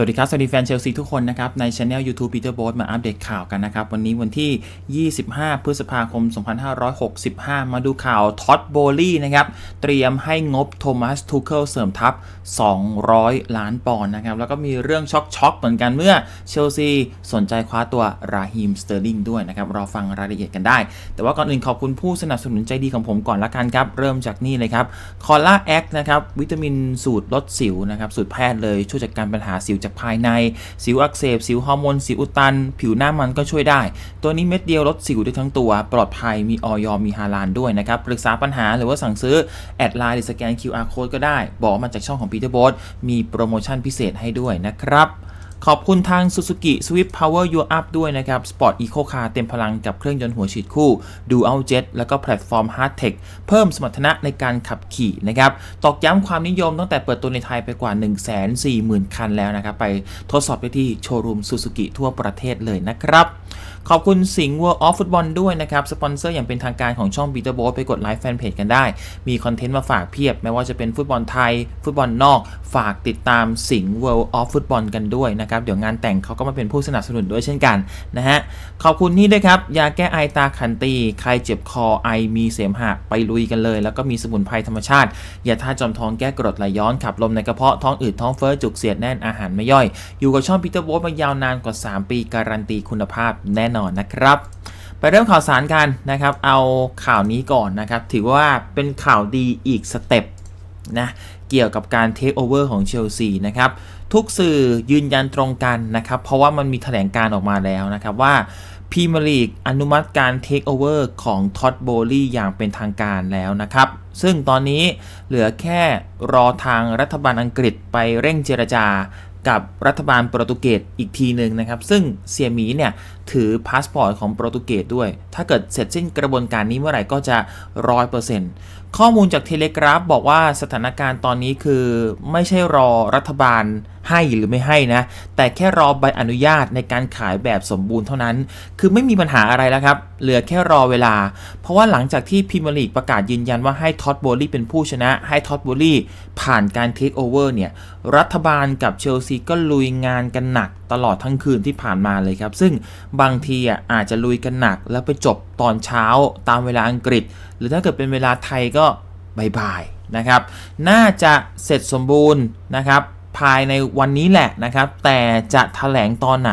สวัสดีครับ สวัสดีแฟนเชลซีทุกคนนะครับ ในช anel YouTube Peter b o a t มาอัปเดตข่าวกันนะครับ วันนี้วันที่ 25 พฤษภาคม 2565 มาดูข่าวท็อตโบลี่นะครับ เตรียมให้งบโทมัสทูเคิลเสริมทัพ 200 ล้านปอนด์นะครับ แล้วก็มีเรื่องช็อกๆเหมือนกันเมื่อเชลซีสนใจคว้าตัวราฮิมสเตอร์ลิงด้วยนะครับรอฟังรายละเอียดกันได้ แต่ว่าก่อนอื่นขอบคุณผู้สนับสนุนใจดีของผมก่อนละกันครับเริ่มจากนี่เลยครับคอล่าแอคนะครับวิตามินสูตรลดสิวนะครับสูตรแพทย์เลยช่วยจัดการปัญหาสิวจากภายใน สิวอักเสบ สิวฮอร์โมน สิวอุดตัน ผิวหน้ามันก็ช่วยได้ ตัวนี้เม็ดเดียวลดสิวได้ทั้งตัว ปลอดภัย มีออยมีฮาลานด้วยนะครับ ปรึกษาปัญหาหรือว่าสั่งซื้อ แอดไลน์หรือสแกน QR code ก็ได้ บอกมาจากช่องของ Peter b o บ t มีโปรโมชั่นพิเศษให้ด้วยนะครับ ขอบคุณทาง Suzuki Swift Power Your Up ด้วยนะครับ Sport Eco Car เต็มพลังกับเครื่องยนต์หัวฉีดคู่ Dual Jet แล้วก็แพลตฟอร์ม Hard Tech เพิ่มสมรรถนะในการขับขี่นะครับ ตอกย้ำความนิยมตั้งแต่เปิดตัวในไทยไปกว่า 140,000 คันแล้วนะครับ ไปทดสอบได้ที่โชว์รูม Suzuki ทั่วประเทศเลยนะครับ ขอบคุณสิงห์ World of Football ด้วยนะครับ สปอนเซอร์อย่างเป็นทางการของช่อง b e t e r b o a ไปกดไลค์แฟนเพจกันได้ มีคอนเทนต์มาฝากเพียบ ไม่ว่าจะเป็นฟุตบอลไทย ฟุตบอลนอก ฝากติดตามสิงห์ World of Football กันด้วยนะครับ เดี๋ยวงานแต่งเขาก็มาเป็นผู้สนับสนุนด้วยเช่นกันนะฮะ ขอบคุณนี่ด้วยครับ ยาแก้ไอตาขันตี ใครเจ็บคอไอมีเสมหะไปลุยกันเลย แล้วก็มีสมุนไพรธรรมชาติยาท่าจอมท้องแก้กรดไหลย้อนขับลมในกระเพาะท้องอืดท้องเฟ้อจุกเสียดแน่นอาหารไม่ย่อย อยู่กับช่อง Peter b o a มายาวนานกว่า 3 ปีการันตีคุณภาพแน่นอนนะครับ ไปเริ่มข่าวสารกันนะครับ เอาข่าวนี้ก่อนนะครับ ถือว่าเป็นข่าวดีอีกสเต็ปนะเกี่ยวกับการเทคโอเวอร์ของเชลซีนะครับทุกสื่อยืนยันตรงกันนะครับ เพราะว่ามันมีแถลงการออกมาแล้วนะครับว่าพรีเมียร์ลีกอนุมัติการเทคโอเวอร์ของท็อตโบลี่อย่างเป็นทางการแล้วนะครับ ซึ่งตอนนี้เหลือแค่รอทางรัฐบาลอังกฤษไปเร่งเจรจา กับรัฐบาลโปรตุเกสอีกทีหนึ่งนะครับ ซึ่งเสียหมีเนี่ยถือพาสปอร์ตของโปรตุเกสด้วย ถ้าเกิดเสร็จสิ้นกระบวนการนี้เมื่อไหร่ก็จะ 100% ข้อมูลจากเทเลกราฟบอกว่าสถานการณ์ตอนนี้คือไม่ใช่รอรัฐบาลให้หรือไม่ให้นะ แต่แค่รอใบอนุญาตในการขายแบบสมบูรณ์เท่านั้น คือไม่มีปัญหาอะไรแล้วครับ เหลือแค่รอเวลา เพราะว่าหลังจากที่พรีเมียร์ลีกประกาศยืนยันว่าให้ท็อตโบลี่เป็นผู้ชนะ ให้ท็อตโบลี่ผ่านการเทคโอเวอร์เนี่ย รัฐบาลกับเชลซีก็ลุยงานกันหนัก ตลอดทั้งคืนที่ผ่านมาเลยครับ ซึ่งบางทีอะอาจจะลุยกันหนัก แล้วไปจบตอนเช้าตามเวลาอังกฤษ หรือถ้าเกิดเป็นเวลาไทยก็บ่ายๆนะครับ น่าจะเสร็จสมบูรณ์นะครับภายในวันนี้แหละนะครับ แต่จะถแถลงตอนไหน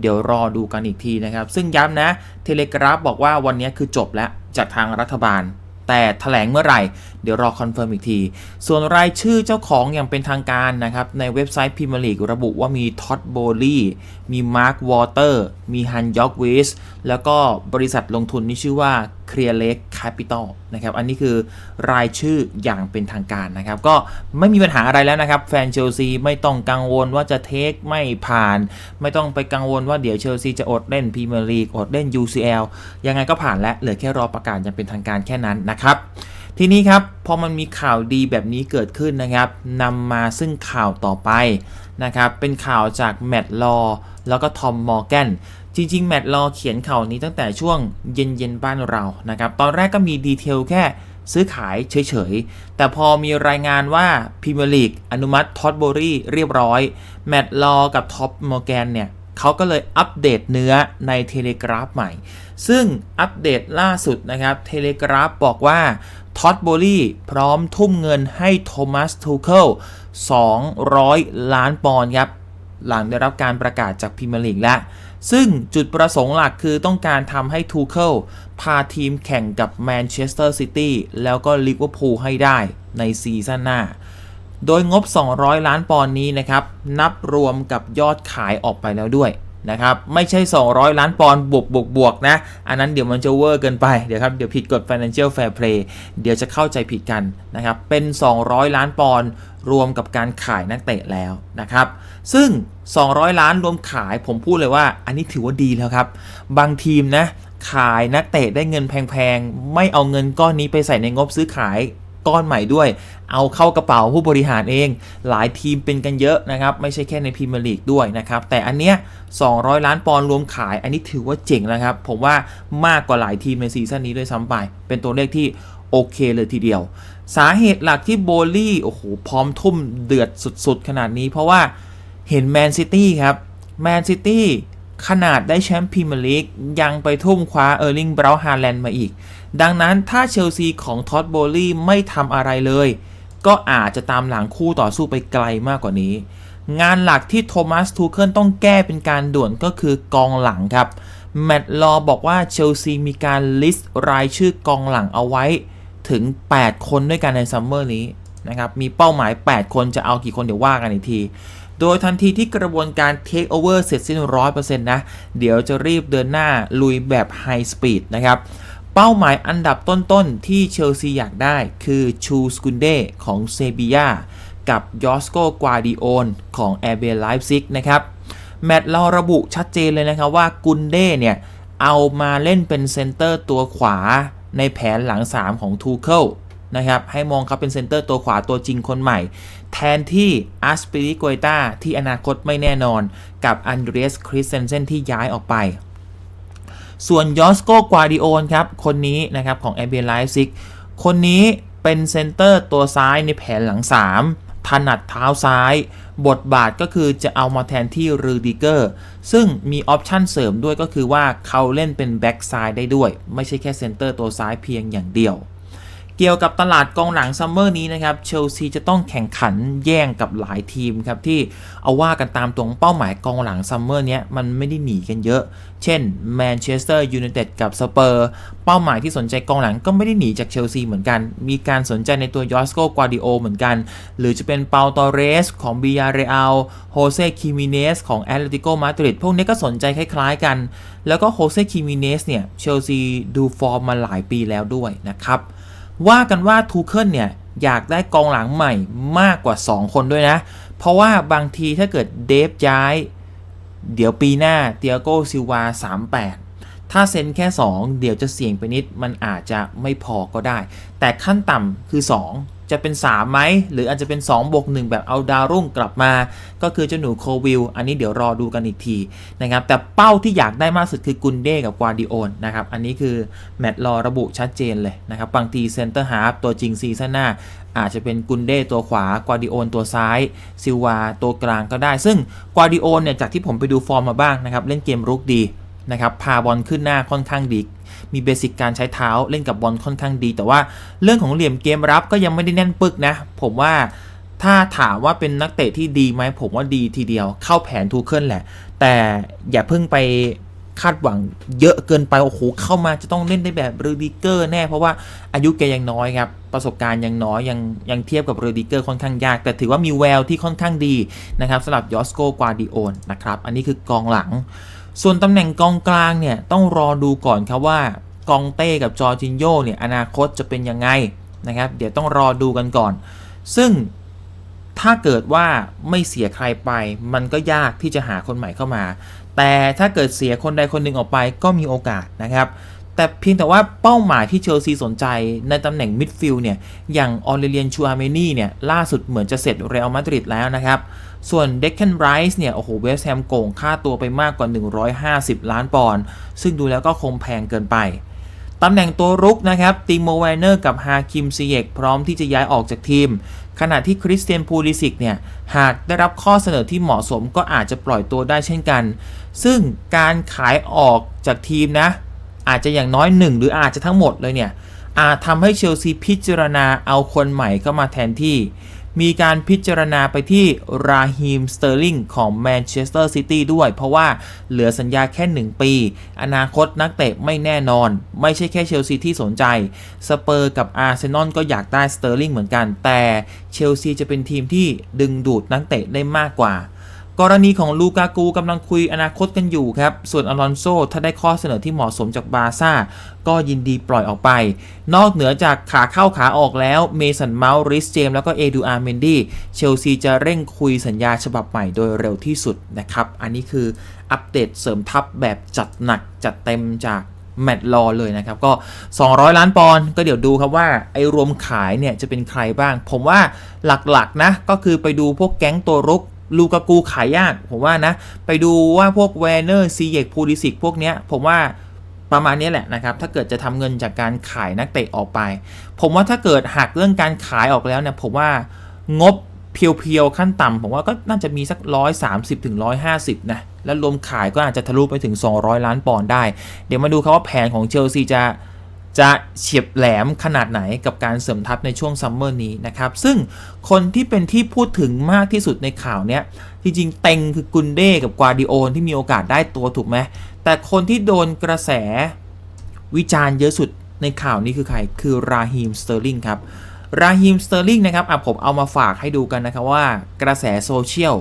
เดี๋ยวรอดูกันอีกทีนะครับ ซึ่งย้ำนะ เทเลกราฟบอกว่าวันนี้คือจบแล้วจากทางรัฐบาล แต่ถแถลงเมื่อไหร่ เดี๋ยวรอคอนเฟิร์มอีกที ส่วนรายชื่อเจ้าของอย่างเป็นทางการนะครับ ในเว็บไซต์พิมลีกระบุว่ามีท็อตโบลี่มีมาร์ควอเตอร์มีฮันยอกวิสแล้วก็บริษัทลงทุนที่ชื่อว่า Clear Lake Capital นะครับ อันนี้คือรายชื่ออย่างเป็นทางการนะครับ ก็ไม่มีปัญหาอะไรแล้วนะครับ แฟนเชลซีไม่ต้องกังวลว่าจะเทคไม่ผ่าน ไม่ต้องไปกังวลว่าเดี๋ยวเชลซีจะอดเล่นพรีเมียร์ลีกอดเล่น UCL ยังไงก็ผ่านแล้วเหลือแค่รอประกาศอย่างเป็นทางการแค่นั้นนะครับทีนี้ครับพอมันมีข่าวดีแบบนี้เกิดขึ้นนะครับนำมาซึ่งข่าวต่อไปนะครับเป็นข่าวจากแมตต์ลอแล้วก็ทอมมอร์แกน จริงๆ แมตต์ลอเขียนข่าวนี้ตั้งแต่ช่วงเย็นๆ บ้านเรานะครับ ตอนแรกก็มีดีเทลแค่ซื้อขายเฉยๆ แต่พอมีรายงานว่าพรีเมียร์ลีกอนุมัติท็อตโบรี่เรียบร้อย แมตต์ลอกับท็อปมอร์แกนเนี่ยเขาก็เลยอัปเดตเนื้อในเทเลกราฟใหม่ ซึ่งอัปเดตล่าสุดนะครับเทเลกราฟบอกว่าท็อตโบลี่พร้อมทุ่มเงินให้โทมัสทูเคิล200 ล้านปอนด์ครับ หลังได้รับการประกาศจากพรีเมียร์ลีกแล้ว ซึ่งจุดประสงค์หลักคือต้องการทำให้ทูเคิลพาทีมแข่งกับแมนเชสเตอร์ซิตี้แล้วก็ลิเวอร์พูลให้ได้ในซีซั่นหน้า โดยงบ 200 ล้านปอนด์นี้นะครับ นับรวมกับยอดขายออกไปแล้วด้วย นะครับไม่ใช่ 200 ล้านปอนด์บวกบวกบวกนะ อันนั้นเดี๋ยวมันจะเวอร์เกินไปเดี๋ยวครับเดี๋ยวผิดกฎ Financial Fair Play เดี๋ยวจะเข้าใจผิดกันนะครับเป็น 200 ล้านปอนด์รวมกับการขายนักเตะแล้วนะครับซึ่ง 200 ล้านรวมขายผมพูดเลยว่า อันนี้ถือว่าดีแล้วครับ บางทีมนะขายนักเตะได้เงินแพงๆ ไม่เอาเงินก้อนนี้ไปใส่ในงบซื้อขาย ก้อนใหม่ด้วย เอาเข้ากระเป๋าผู้บริหารเอง หลายทีมเป็นกันเยอะนะครับ ไม่ใช่แค่ในพรีเมียร์ลีกด้วยนะครับ แต่อันเนี้ย 200 ล้านปอนด์รวมขาย อันนี้ถือว่าเจ๋งแล้วครับ ผมว่ามากกว่าหลายทีมในซีซั่นนี้ด้วยซ้ำไป เป็นตัวเลขที่โอเคเลยทีเดียว สาเหตุหลักที่โบลี่ โอ้โห พร้อมทุ่มเดือดสุดๆ ขนาดนี้ เพราะว่าเห็นแมนซิตี้ครับ แมนซิตี้ขนาดได้แชมป์พรีเมียร์ลีกยังไปทุ่มคว้าเออร์ลิงเบราห์ฮาแลนด์มาอีก ดังนั้นถ้าเชลซีของท็อตโบลี่ไม่ทำอะไรเลย ก็อาจจะตามหลังคู่ต่อสู้ไปไกลมากกว่านี้ งานหลักที่โทมัสทูเคิลต้องแก้เป็นการด่วนก็คือกองหลังครับ แมตต์ลอบอกว่าเชลซีมีการลิสต์รายชื่อกองหลังเอาไว้ถึง 8 คนด้วยกันในซัมเมอร์นี้นะครับ มีเป้าหมาย 8 คนจะเอากี่คนเดี๋ยวว่ากันอีกที โดยทันทีที่กระบวนการเทคโอเวอร์เสร็จสิ้น 100%นะ เดี๋ยวจะรีบเดินหน้าลุยแบบไฮสปีดนะครับ เป้าหมายอันดับต้นๆ ที่เชลซีอยากได้คือชูสกุนเดของเซบียากับยอสโกกวาดิโอนของแอร์เบลไลฟ์ซิกนะครับ แมตช์เราระบุชัดเจนเลยนะครับว่ากุนเด้เนี่ย เอามาเล่นเป็นเซนเตอร์ตัวขวาในแผนหลัง 3 ของทูเคิลนะครับ ให้มองเขาเป็นเซนเตอร์ตัวขวาตัวจริงคนใหม่ แทนที่อัสปิริโกยตาที่อนาคตไม่แน่นอนกับอันเดรสคริสเซนเซนที่ย้ายออกไป ส่วนยอสโกกวาดิโอนครับ คนนี้นะครับของแอเบียไลซิกคนนี้เป็นเซนเตอร์ตัวซ้ายในแผนหลัง 3 ถนัดเท้าซ้าย บทบาทก็คือจะเอามาแทนที่รูดิเกอร์ ซึ่งมีออปชันเสริมด้วยก็คือว่าเขาเล่นเป็นแบ็กซ้ายได้ด้วย ไม่ใช่แค่เซนเตอร์ตัวซ้ายเพียงอย่างเดียว เกี่ยวกับตลาดกองหลังซัมเมอร์นี้นะครับเชลซีจะต้องแข่งขันแย่งกับหลายทีมครับที่เอาว่ากันตามตรงเป้าหมายกองหลังซัมเมอร์นี้มันไม่ได้หนีกันเยอะ เช่นแมนเชสเตอร์ยูไนเต็ดกับสเปอร์เป้าหมายที่สนใจกองหลังก็ไม่ได้หนีจากเชลซีเหมือนกัน มีการสนใจในตัวยอสโกกวาดิโอเหมือนกัน หรือจะเป็นเปาตอเรสของบิยาเรอัลโฮเซคิมิเนสของแอตเลติโกมาดริดพวกนี้ก็สนใจคล้ายๆกัน แล้วก็โฮเซคิมิเนสเนี่ยเชลซีดูฟอร์มมาหลายปีแล้วด้วยนะครับ ว่ากันว่าทูเคิลเนี่ยอยากได้กองหลังใหม่มากกว่า 2 คนด้วยนะ เพราะว่าบางทีถ้าเกิดเดฟย้าย เดี๋ยวปีหน้าเตียโกซิลวา38 ถ้าเซ็นแค่ 2 เดี๋ยวจะเสี่ยงไปนิดมันอาจจะไม่พอก็ได้ แต่ขั้นต่ำคือ 2 จะเป็น3ไหมหรืออาจจะเป็น2บวก1แบบเอาดาวรุ่งกลับมา ก็คือเจ้าหนูโควิลอันนี้เดี๋ยวรอดูกันอีกทีนะครับแต่เป้าที่อยากได้มากสุดคือกุนเด้กับกวาดิโอนนะครับอันนี้คือแมตต์รอระบุชัดเจนเลยนะครับบางทีเซนเตอร์ฮาร์ฟตัวจริงซีซั่นหน้าอาจจะเป็นกุนเด้ตัวขวากวาดิโอนตัวซ้าย ซิลวาตัวกลางก็ได้ ซึ่งกวาดิโอนเนี่ยจากที่ผมไปดูฟอร์มมาบ้างนะครับเล่นเกมรุกดี นะครับพาบอลขึ้นหน้าค่อนข้างดี มีเบสิกการใช้เท้าเล่นกับบอลค่อนข้างดี แต่ว่าเรื่องของเหลี่ยมเกมรับก็ยังไม่ได้แน่นปึกนะ ผมว่าถ้าถามว่าเป็นนักเตะที่ดีไหมผมว่าดีทีเดียวเข้าแผนทูเคิลแหละ แต่อย่าเพิ่งไปคาดหวังเยอะเกินไปโอ้โหเข้ามาจะต้องเล่นได้แบบรูดิเกอร์แน่ เพราะว่าอายุแกยังน้อยครับประสบการณ์ยังน้อยยังยังเทียบกับรูดิเกอร์ค่อนข้างยาก แต่ถือว่ามีแววที่ค่อนข้างดีนะครับสำหรับยอสโกกวาดิโอนนะครับอันนี้คือกองหลัง ส่วนตำแหน่งกองกลางเนี่ยต้องรอดูก่อนครับว่ากองเต้กับจอร์จินโยเนี่ยอนาคตจะเป็นยังไงนะครับ เดี๋ยวต้องรอดูกันก่อน ซึ่งถ้าเกิดว่าไม่เสียใครไป มันก็ยากที่จะหาคนใหม่เข้ามา แต่ถ้าเกิดเสียคนใดคนหนึ่งออกไปก็มีโอกาสนะครับ แต่เพียงแต่ว่าเป้าหมายที่เชลซีสนใจในตำแหน่งมิดฟิลด์เนี่ย อย่างออเรเลียนชูอาเมนี่เนี่ย ล่าสุดเหมือนจะเสร็จเรอัลมาดริดแล้วนะครับ ส่วนเด็กเคนไรส์เนี่ย โอ้โห เวสต์แฮมโกงค่าตัวไปมากกว่า 150 ล้านปอนด์ซึ่งดูแล้วก็คงแพงเกินไป ตำแหน่งตัวรุกนะครับติโมแวนเนอร์กับฮาคิมซีเยกพร้อมที่จะย้ายออกจากทีม ขณะที่คริสเตียนพูลิสิกเนี่ยหากได้รับข้อเสนอที่เหมาะสมก็อาจจะปล่อยตัวได้เช่นกัน ซึ่งการขายออกจากทีมนะ อาจจะอย่างน้อยหนึ่งหรืออาจจะทั้งหมดเลยเนี่ยอาจทำให้เชลซีพิจารณาเอาคนใหม่เข้ามาแทนที่ มีการพิจารณาไปที่ราฮิมสเตอร์ลิงของแมนเชสเตอร์ซิตี้ด้วย เพราะว่าเหลือสัญญาแค่ 1 ปี อนาคตนักเตะไม่แน่นอน ไม่ใช่แค่เชลซีที่สนใจ สเปอร์กับอาร์เซนอลก็อยากได้สเตอร์ลิงเหมือนกัน แต่เชลซีจะเป็นทีมที่ดึงดูดนักเตะได้มากกว่า กรณีของลูกากูกำลังคุยอนาคตกันอยู่ครับ ส่วนอลอนโซถ้าได้ข้อเสนอที่เหมาะสมจากบาร์ซ่า ก็ยินดีปล่อยออกไป นอกเหนือจากขาเข้าขาออกแล้ว เมสันเมาส์ริสเจมแล้วก็เอดูอาร์เมนดี้เชลซีจะเร่งคุยสัญญาฉบับใหม่โดยเร็วที่สุดนะครับ อันนี้คืออัปเดตเสริมทัพแบบจัดหนักจัดเต็มจากแมตต์รอเลยนะครับ ก็ 200 ล้านปอนด์ก็เดี๋ยวดูครับว่า ไอ้รวมขายเนี่ยจะเป็นใครบ้าง ผมว่าหลักๆนะ ก็คือไปดูพวกแก๊งตัวรุก ลูกากูขายยาก ผมว่านะ ไปดูว่าพวกแวนเนอร์ซีเยกพูลิสิกพวกเนี้ย ผมว่าประมาณนี้แหละนะครับ ถ้าเกิดจะทำเงินจากการขายนักเตะออกไป ผมว่าถ้าเกิดหักเรื่องการขายออกแล้วเนี่ยผมว่างบเพียวๆ ขั้นต่ำผมว่าก็น่าจะมีสัก130ถึง150นะ แล้วรวมขายก็อาจจะทะลุไปถึง 200 ล้านปอนด์ได้ เดี๋ยวมาดูครับว่าแผนของเชลซีจะ จะเฉียบแหลมขนาดไหนกับการเสริมทัพในช่วงซัมเมอร์นี้นะครับ ซึ่งคนที่เป็นที่พูดถึงมากที่สุดในข่าวเนี้ยจริงๆเต็งคือกุนเด้กับกวาดิโอนที่มีโอกาสได้ตัวถูกไหมแต่คนที่โดนกระแสวิจารณ์เยอะสุดในข่าวนี้คือใคร คือราฮีมสเตอร์ลิงครับราฮีมสเตอร์ลิงนะครับอะผมเอามาฝากให้ดูกันนะครับว่ากระแสโซเชียล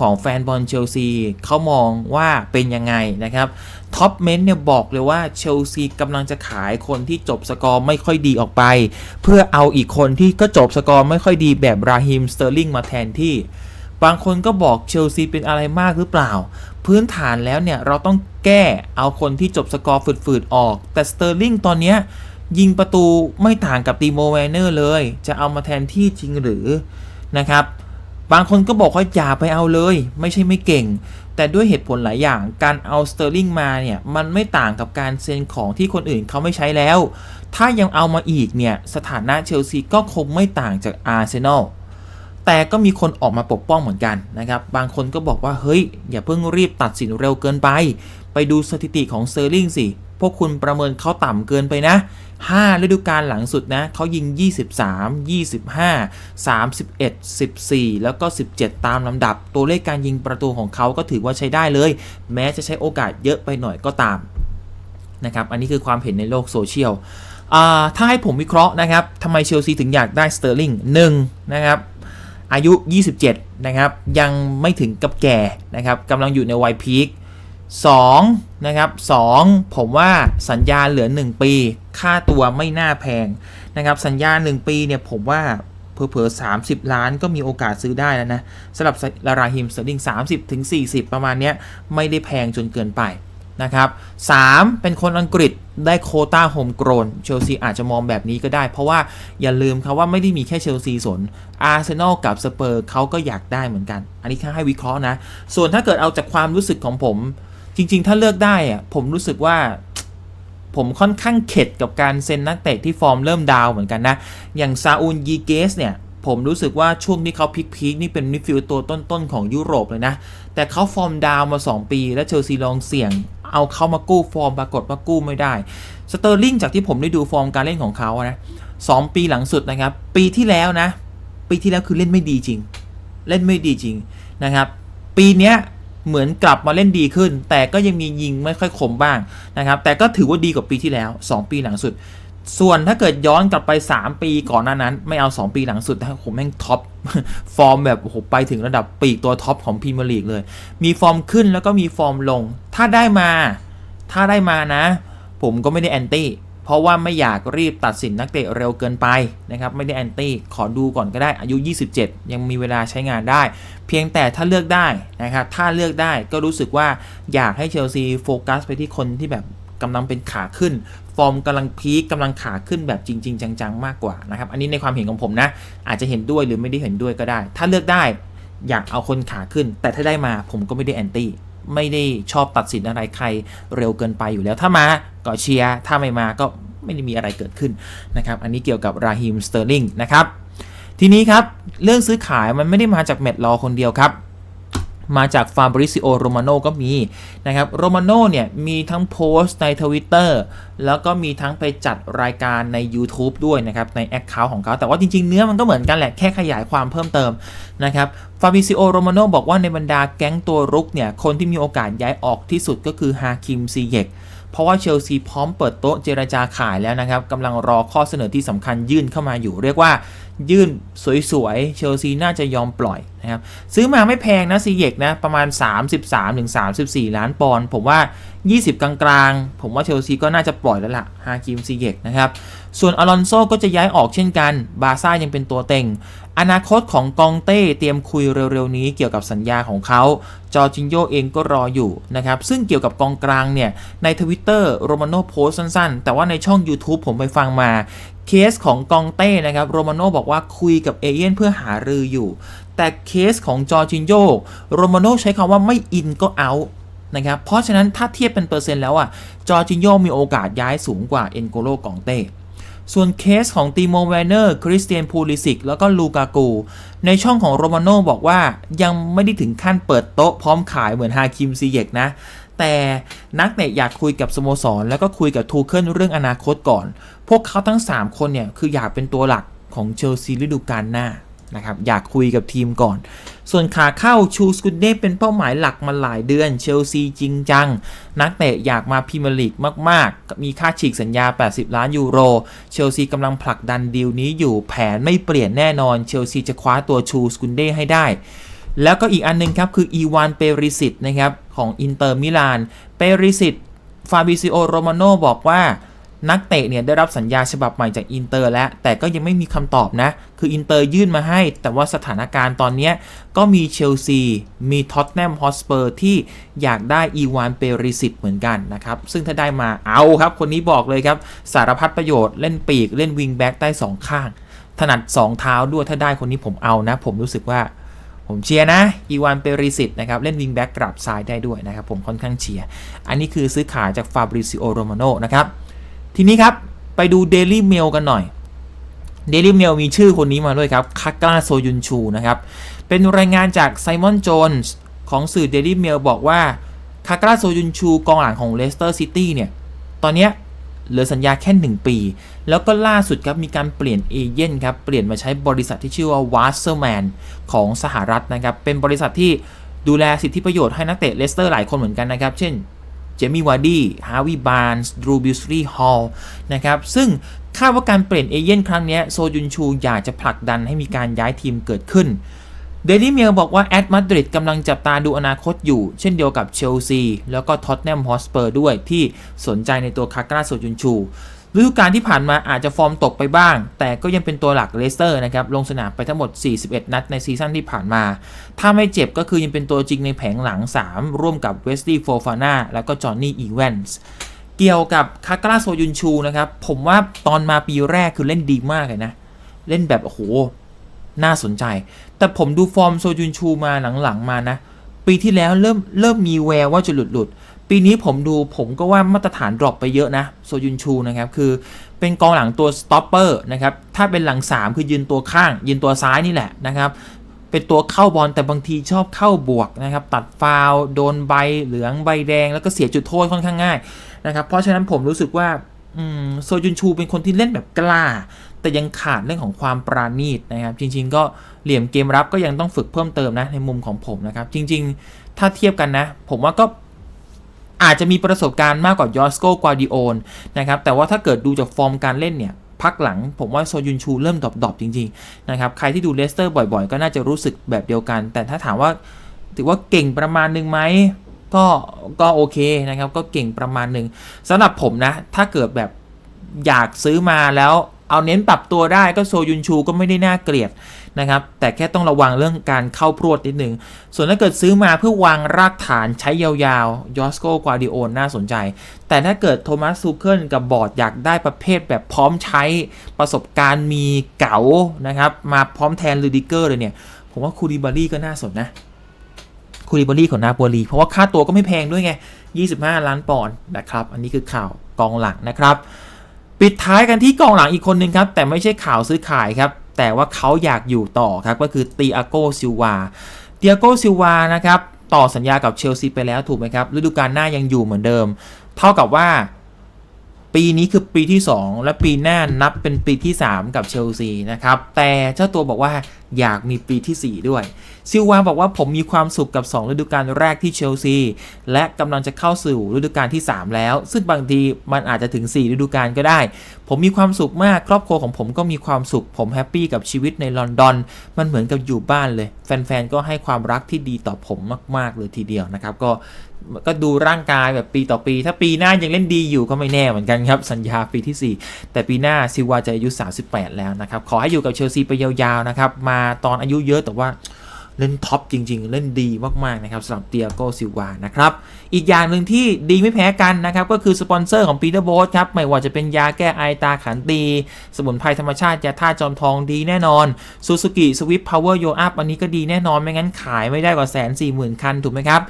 ของแฟนบอลเชลซีเขามองว่าเป็นยังไงนะครับท็อปเมนต์เนี่ยบอกเลยว่าเชลซีกำลังจะขายคนที่จบสกอร์ไม่ค่อยดีออกไป เพื่อเอาอีกคนที่ก็จบสกอร์ไม่ค่อยดีแบบราฮิมสเตอร์ลิงมาแทนที่ บางคนก็บอกเชลซีเป็นอะไรมากหรือเปล่า พื้นฐานแล้วเนี่ยเราต้องแก้เอาคนที่จบสกอร์ฝืดๆออก แต่สเตอร์ลิงตอนเนี้ยยิงประตูไม่ต่างกับตีโมแวนเนอร์เลย จะเอามาแทนที่จริงหรือนะครับ บางคนก็บอกว่าอย่าไปเอาเลย ไม่ใช่ไม่เก่ง แต่ด้วยเหตุผลหลายอย่างการเอาสเตอร์ลิงมาเนี่ย มันไม่ต่างกับการเซ็นของที่คนอื่นเขาไม่ใช้แล้ว ถ้ายังเอามาอีกเนี่ย สถานะเชลซีก็คงไม่ต่างจากอาร์เซนอลแต่ก็มีคนออกมาปกป้องเหมือนกันนะครับ บางคนก็บอกว่าเฮ้ย อย่าเพิ่งรีบตัดสินเร็วเกินไป ไปดูสถิติของเซอร์ลิงสิ พวกคุณประเมินเขาต่ำเกินไปนะ 5 ฤดูกาลหลังสุดนะเขายิง 23 25 31 14 แล้วก็ 17 ตามลำดับ ตัวเลขการยิงประตูของเขาก็ถือว่าใช้ได้เลย แม้จะใช้โอกาสเยอะไปหน่อยก็ตามนะครับ อันนี้คือความเห็นในโลกโซเชียลถ้าให้ผมวิเคราะห์นะครับทำไมเชลซีถึงอยากได้สเตอร์ลิงหนึ่งนะครับอายุ 27 นะครับ ยังไม่ถึงกับแก่นะครับกำลังอยู่ในวัยพีค 2นะครับ2ผมว่าสัญญาเหลือ 1 ปี ค่าตัวไม่น่าแพงนะครับสัญญา 1 ปีเนี่ยผมว่าเผลอๆ30 ล้านก็มีโอกาสซื้อได้แล้วนะสำหรับลาราฮิมสเตอร์ลิง30ถึง40 ประมาณเนี้ยไม่ได้แพงจนเกินไปนะครับ 3. เป็นคนอังกฤษได้โคต้าโฮมโกรนเชลซีอาจจะมองแบบนี้ก็ได้ เพราะว่าอย่าลืมครับว่าไม่ได้มีแค่เชลซีสนอาร์เซนอลกับสเปอร์เขาก็อยากได้เหมือนกัน อันนี้แค่ให้วิเคราะห์นะ ส่วนถ้าเกิดเอาจากความรู้สึกของผม จริง ๆ ถ้าเลือกได้อะผมรู้สึกว่า ผมค่อนข้างเข็ดกับการเซ็นนักเตะที่ฟอร์มเริ่มดาวเหมือนกันนะ อย่างซาอูลยีเกสเนี่ย ผมรู้สึกว่าช่วงที่เขาพีคๆนี่เป็นมิดฟิลด์ตัวต้นๆของยุโรปเลยนะ แต่เขาฟอร์มดาวมา 2 ปี แล้วเชลซีลองเสี่ยง เอาเขามากู้ฟอร์มปรากฏว่ากู้ไม่ได้ สเตอร์ลิงจากที่ผมได้ดูฟอร์มการเล่นของเขานะสองปีหลังสุดนะครับ ปีที่แล้วนะ ปีที่แล้วคือเล่นไม่ดีจริง เล่นไม่ดีจริงนะครับ ปีเนี้ย เหมือนกลับมาเล่นดีขึ้น แต่ก็ยังมียิงไม่ค่อยคมบ้างนะครับ แต่ก็ถือว่าดีกว่าปีที่แล้ว 2 ปีหลังสุด ส่วนถ้าเกิดย้อนกลับไป 3 ปีก่อนหน้านั้น ไม่เอา 2 ปีหลังสุดนะครับผมแม่งท็อปฟอร์มแบบโอ้โหไปถึงระดับปีกตัวท็อปของพรีเมียร์ลีกเลย มีฟอร์มขึ้นแล้วก็มีฟอร์มลง ถ้าได้มา ถ้าได้มานะ ผมก็ไม่ได้แอนตี้ ราะว่าไม่อยากรีบตัดสินนักเตะเร็วเกินไปนะครับไม่ได้แอนตี้ขอดูก่อนก็ได้อายุ 27 ยังมีเวลาใช้งานได้ เพียงแต่ถ้าเลือกได้นะครับถ้าเลือกได้ก็รู้สึกว่าอยากให้เชลซีโฟกัสไปที่คนที่แบบกำลังเป็นขาขึ้น ฟอร์มกำลังพีคกำลังขาขึ้นแบบจริง ๆ จัง ๆ มากกว่านะครับอันนี้ในความเห็นของผมนะ อาจจะเห็นด้วยหรือไม่ได้เห็นด้วยก็ได้ ถ้าเลือกได้อยากเอาคนขาขึ้น แต่ถ้าได้มาผมก็ไม่ได้แอนตี้ ไม่ได้ชอบตัดสินอะไรใครเร็วเกินไปอยู่แล้ว ถ้ามาก็เชียร์ ถ้าไม่มาก็ไม่ได้มีอะไรเกิดขึ้นนะครับ อันนี้เกี่ยวกับราฮิมสเตอร์ลิงนะครับ ทีนี้ครับ เรื่องซื้อขายมันไม่ได้มาจากเมดลอคนเดียวครับ มาจากฟาบริซิโอโรมาโนก็มีนะครับโรมาโนเนี่ยมีทั้งโพสต์ในทวิตเตอร์แล้วก็มีทั้งไปจัดรายการใน YouTube ด้วยนะครับ ในแอคเคาท์ของเขา แต่ว่าจริง ๆ เนื้อมันก็เหมือนกันแหละ แค่ขยายความเพิ่มเติมนะครับฟาบิซิโอโรมาโนบอกว่าในบรรดาแก๊งตัวรุกเนี่ย คนที่มีโอกาสย้ายออกที่สุดก็คือฮาคิมซีเยก เพราะว่าเชลซีพร้อมเปิดโต๊ะเจรจาขายแล้วนะครับกำลังรอข้อเสนอที่สำคัญยื่นเข้ามาอยู่ เรียกว่ายื่นสวยๆ เชลซีน่าจะยอมปล่อยนะครับซื้อมาไม่แพงนะซีเยกนะประมาณ 33-34 ล้านปอนด์ผมว่า 20 กลางๆ ผมว่าเชลซีก็น่าจะปล่อยแล้วล่ะฮาคิมซีเยกนะครับส่วนอลอนโซก็จะย้ายออกเช่นกันบาซ่ายังเป็นตัวเต็ง อนาคตของกองเต้เตรียมคุยเร็วๆนี้เกี่ยวกับสัญญาของเขา จอจินโยเองก็รออยู่นะครับ ซึ่งเกี่ยวกับกองกลางเนี่ย ในทวิตเตอร์โรมาโนโพสสั้นๆ แต่ว่าในช่อง YouTube ผมไปฟังมาเคสของกองเต้นะครับโรมาโนบอกว่าคุยกับเอเย่นเพื่อหารืออยู่ แต่เคสของจอจินโยโรมาโนใช้คำว่าไม่อินก็เอานะครับเพราะฉะนั้นถ้าเทียบเป็นเปอร์เซ็นต์แล้วอะจอจินโยมีโอกาสย้ายสูงกว่าเอ็นโกโลกองเต้ ส่วนเคสของตีโมแวนเนอร์คริสเตียนพูลิสิกแล้วก็ลูกากู ในช่องของโรมาโน่บอกว่ายังไม่ได้ถึงขั้นเปิดโต๊ะพร้อมขายเหมือนฮาคิมซีเยกนะ แต่นักเตะอยากคุยกับสโมสร แล้วก็คุยกับทูเคิลเรื่องอนาคตก่อน พวกเขาทั้ง 3 คนเนี่ยคืออยากเป็นตัวหลักของเชลซีฤดูกาลหน้า นะครับอยากคุยกับทีมก่อน ส่วนขาเข้าชูสกุนเน่เป็นเป้าหมายหลักมาหลายเดือนเชลซีจริงจัง นักเตะอยากมาพรีเมียร์ลีกมาก ๆ มีค่าฉีกสัญญา 80 ล้านยูโร เชลซีกำลังผลักดันดีลนี้อยู่แผนไม่เปลี่ยนแน่นอน เชลซีจะคว้าตัวชูสกุนเน่ให้ได้ แล้วก็อีกอันหนึงครับ คืออีวานเปริสิตนะครับของอินเตอร์มิลาน เปริสิตฟาบิซิโอโรมาโนบอกว่า นักเตะเนี่ยได้รับสัญญาฉบับใหม่จากอินเตอร์แล้ว แต่ก็ยังไม่มีคำตอบนะ คืออินเตอร์ยื่นมาให้ แต่ว่าสถานการณ์ตอนนี้ก็มีเชลซี มีท็อตแนมฮอสเปอร์ที่อยากได้อีวานเปริสิตเหมือนกันนะครับ ซึ่งถ้าได้มาเอาครับ คนนี้บอกเลยครับ สารพัดประโยชน์เล่นปีก เล่นวิงแบ็กได้สองข้าง ถนัดสองเท้าด้วยถ้าได้คนนี้ผมเอานะ ผมรู้สึกว่าผมเชียร์นะ อีวานเปริสิตนะครับ เล่นวิงแบ็กกลับซ้ายได้ด้วยนะครับ ผมค่อนข้างเชียร์ อันนี้คือซื้อขายจากฟาบริซิโอโรมาโนนะครับ ทีนี้ครับไปดู Daily Mail กันหน่อย Daily Mail มีชื่อคนนี้มาด้วยครับคากาโซยุนชูนะครับ เป็นรายงานจากไซมอนโจนส์ของสื่อ Daily Mail บอกว่าคากาโซยุนชูกองหลังของเลสเตอร์ซิตี้เนี่ย ตอนนี้เหลือสัญญาแค่ 1 ปี แล้วก็ล่าสุดครับมีการเปลี่ยนเอเย่นครับ เปลี่ยนมาใช้บริษัทที่ชื่อว่า w a s s e r m a n ของสหรัฐนะครับ เป็นบริษัทที่ดูแลสิทธิประโยชน์ให้นักเตะเลสเตอร์หลายคนเหมือนกันนะครับ เช่น เจมี่วาร์ดี้ฮาวิบานส์ดรูบิลสลีย์ฮอลนะครับ ซึ่งคาดว่าการเปลี่ยนเอเย่นครั้งนี้โซยุนชูอยากจะผลักดันให้มีการย้ายทีมเกิดขึ้นเดลี่เมลบอกว่าแอดมาดริดกำลังจับตาดูอนาคตอยู่ เช่นเดียวกับเชลซี แล้วก็ท็อตแนมฮอสเปอร์ด้วยที่สนใจในตัวคากราโซยุนชู ฤดูกาลที่ผ่านมาอาจจะฟอร์มตกไปบ้าง แต่ก็ยังเป็นตัวหลักเลสเตอร์นะครับ ลงสนามไปทั้งหมด 41 นัดในซีซั่นที่ผ่านมา ถ้าไม่เจ็บก็คือยังเป็นตัวจริงในแผงหลัง 3 ร่วมกับเวสตี้โฟฟาน่าแล้วก็จอห์นนี่อีแวนส์เกี่ยวกับคากราโซยุนชูนะครับ ผมว่าตอนมาปีแรกคือเล่นดีมากเลยนะ เล่นแบบโอ้โห น่าสนใจ แต่ผมดูฟอร์มโซยุนชูมาหลังๆมานะ ปีที่แล้วเริ่มเริ่มมีแววว่าจะหลุดหลุด ปีนี้ผมดูผมก็ว่ามาตรฐานดรอปไปเยอะนะ โซยุนชูนะครับ คือเป็นกองหลังตัวสต็อปเปอร์นะครับ ถ้าเป็นหลัง 3 คือยืนตัวข้าง ยืนตัวซ้ายนี่แหละนะครับ เป็นตัวเข้าบอลแต่บางทีชอบเข้าบวกนะครับ ตัดฟาวโดนใบเหลืองใบแดง แล้วก็เสียจุดโทษค่อนข้างง่ายนะครับ เพราะฉะนั้นผมรู้สึกว่าโซจุนชูเป็นคนที่เล่นแบบกล้า แต่ยังขาดเรื่องของความปราณีตนะครับ จริง ๆ ก็เหลี่ยมเกมรับก็ยังต้องฝึกเพิ่มเติมนะในมุมของผมนะครับ จริง ๆ ถ้าเทียบกันนะ ผมว่าก็ อาจจะมีประสบการณ์มากกว่ายอสโกกวาดิโอนนะครับแต่ว่าถ้าเกิดดูจากฟอร์มการเล่นเนี่ยพักหลังผมว่าโซยุนชูเริ่มดรอปๆจริงๆนะครับใครที่ดูเลสเตอร์บ่อยๆ ก็น่าจะรู้สึกแบบเดียวกัน แต่ถ้าถามว่าถือว่าเก่งประมาณหนึ่งไหมก็ก็โอเคนะครับ ก็เก่งประมาณหนึ่งสำหรับผมนะ ถ้าเกิดแบบอยากซื้อมาแล้วเอาเน้นปรับตัวได้ก็โซยุนชูก็ไม่ได้น่าเกลียด นะครับ แต่แค่ต้องระวังเรื่องการเข้าพรวดนิดหนึ่ง ส่วนถ้าเกิดซื้อมาเพื่อวางรากฐานใช้ยาวๆยอสโกกวาดิโอนน่าสนใจ แต่ถ้าเกิดโทมัสซูเคิลกับบอร์ดอยากได้ประเภทแบบพร้อมใช้ประสบการณ์มีเก๋านะครับมาพร้อมแทนลูดิเกอร์เลยเนี่ย ผมว่าคูริบารี่ก็น่าสนนะคูริบารี่ของนาโปลีเพราะว่าค่าตัวก็ไม่แพงด้วยไง 25 ล้านปอนด์นะครับ อันนี้คือข่าวกองหลังนะครับ ปิดท้ายกันที่กองหลังอีกคนหนึ่งครับ แต่ไม่ใช่ข่าวซื้อขายครับ แต่ว่าเขาอยากอยู่ต่อครับก็คือตีอาโกซิลวาตีอาโกซิลวานะครับต่อสัญญากับเชลซีไปแล้วถูกไหมครับฤดูกาลหน้ายังอยู่เหมือนเดิม เท่ากับว่า ปีนี้คือปีที่ 2 และปีหน้านับเป็นปีที่ 3 กับเชลซีนะครับแต่เจ้าตัวบอกว่า อยากมีปีที่ 4 ด้วย ซิลวาบอกว่าผมมีความสุขกับ 2 ฤดูกาลแรกที่เชลซี และกำลังจะเข้าสู่ฤดูกาลที่ 3 แล้ว ซึ่งบางทีมันอาจจะถึง 4 ฤดูกาลก็ได้ ผมมีความสุขมากครอบครัวของผมก็มีความสุข ผมแฮปปี้กับชีวิตในลอนดอน มันเหมือนกับอยู่บ้านเลย แฟนๆ ก็ให้ความรักที่ดีต่อผมมาก ๆ เลยทีเดียวนะครับ ก็ก็ดูร่างกายแบบปีต่อปี ถ้าปีหน้ายังเล่นดีอยู่ก็ไม่แน่เหมือนกันครับ สัญญาปีที่ 4 แต่ปีหน้าซิวาจะอายุ 38 แล้วนะครับ ขอให้อยู่กับเชลซีไปยาวๆนะครับ มาตอนอายุเยอะแต่ว่าเล่นท็อปจริง ๆ เล่นดีมาก ๆ นะครับสำหรับเตียโกซิวานะครับ อีกอย่างหนึ่งที่ดีไม่แพ้กันนะครับ ก็คือสปอนเซอร์ของปีเตอร์โบสครับ ไม่ว่าจะเป็นยาแก้ไอตาขันตี สมุนไพรธรรมชาติ ยาท่าตุจอมทองดีแน่นอน Suzuki Swift Power Yo Up อันนี้ก็ดีแน่นอนไม่งั้นขายไม่ได้กว่าแสนสี่หมื่นคันถูกไหมครับ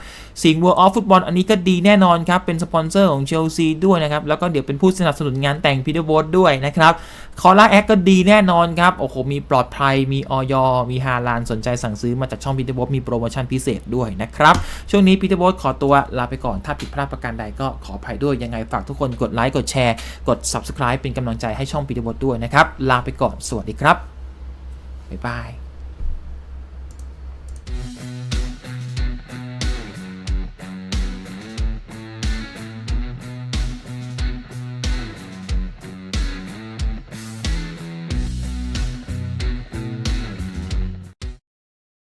สิงห์ World of Football อันนี้ก็ดีแน่นอนครับ เป็นสปอนเซอร์ของเชลซีด้วยนะครับ แล้วก็เดี๋ยวเป็นผู้สนับสนุนงานแต่งพีเตอร์โบสด้วยนะครับคอล่าแอคก็ดีแน่นอนครับ โอ้โห มีปลอดภัย มีออยมีฮาลานสนใจสั่งซื้อมาจากช่องพีเตอร์โบสมีโปรโมชั่นพิเศษด้วยนะครับ ช่วงนี้พีเตอร์โบสขอตัวลาไปก่อน ถ้าผิดพลาดประการใดก็ขออภัยด้วย ยังไงฝากทุกคนกดไลค์ กดแชร์ กด subscribe เป็นกำลังใจให้ช่องพีเตอร์โบสด้วยนะครับ ลาไปก่อน สวัสดีครับ บ๊ายบาย